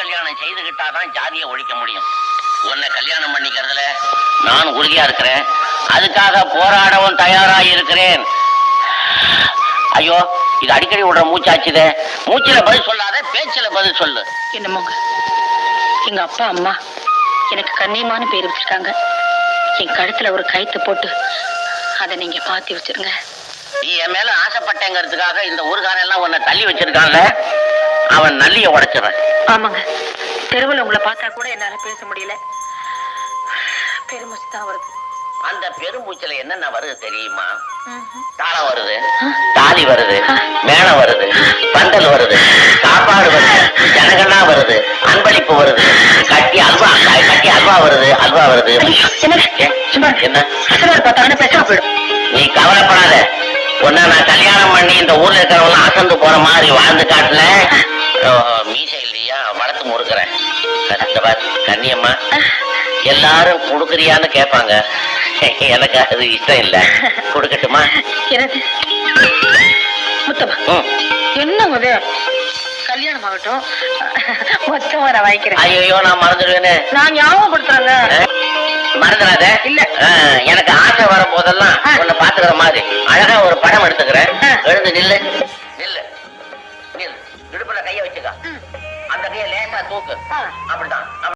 கல்யாணம் செய்துகிட்டாதான் ஜாதியை ஒழிக்க முடியும். உன்னை கல்யாணம் பண்ணிக்கிறதுல நான் உறுதியா இருக்கிறேன். அதுக்காக போராடவும் தயாரா இருக்கிறேன். ஐயோ இது அடிக்கடி விடுற மூச்சாச்சுதே மூச்சில பதில் சொல்லாத பேச்சுல பதில் சொல்லு. என்னமோங்க எங்க அப்பா அம்மா எனக்கு கண்ணியமான பேர் வச்சிருக்காங்க. என் கழுத்துல ஒரு கயித்து போட்டு அதை நீங்க மாத்தி வச்சிருங்க. நீ என் மேல ஆசைப்பட்டேங்கிறதுக்காக இந்த ஊர்காரன் எல்லாம் உன்னை தள்ளி வச்சிருக்கான்ல. அவன் நல்லிய உடைச்சிடுறேன் ஆமாங்க. தெருவில் உங்களை பார்த்தா கூட என்னால பேச முடியல. பெருமூச்சு தான் வருது. அந்த பெருமூச்சில என்னென்ன வருது தெரியுமா? தாளம் வருது தாலி வருது மேளம் வருது பந்தல் வருது சாப்பாடு வருது ஜனகனா வருது அன்பளிப்பு வருது கட்டி அல்வா கட்டி அல்வா வருது அல்வா வருது. என்ன? பார்த்தாங்கன்னா பேசாம போயிடும் நீ கவலைப்படாத. உன்னை நான் கல்யாணம் பண்ணி இந்த ஊர்ல இருக்கிறவங்க அசந்து போற மாதிரி வாழ்ந்து காட்டல மீசை இல்லையா? வளர்த்து முறுக்கிறேன். கண்ணியம்மா. எல்லாரும் கொடுக்குறியான்னு கேட்பாங்க. எனக்கு அது இஷ்டம் இல்ல. கொடுக்கட்டுமா. என்ன முத கல்யாணம் ஆகட்டும் மொத்தமா நான் வாங்கிக்கிறேன். ஐயோ நான் மறந்துடுவேனே. நான் ஞாபகப்படுத்துறேங்க. அஹ், மறந்துடாத. இல்ல. எனக்கு ஆசை வரும் போதெல்லாம். உன்னை பாத்துக்கிற மாதிரி. அழகா ஒரு படம் எடுத்துக்கிறேன். எழுந்து நில்லு. நில்லு. நில்லு. இடுப்புல கைய வச்சுக்க. அந்த கைய லேசா தூக்கு. அப்படிதான்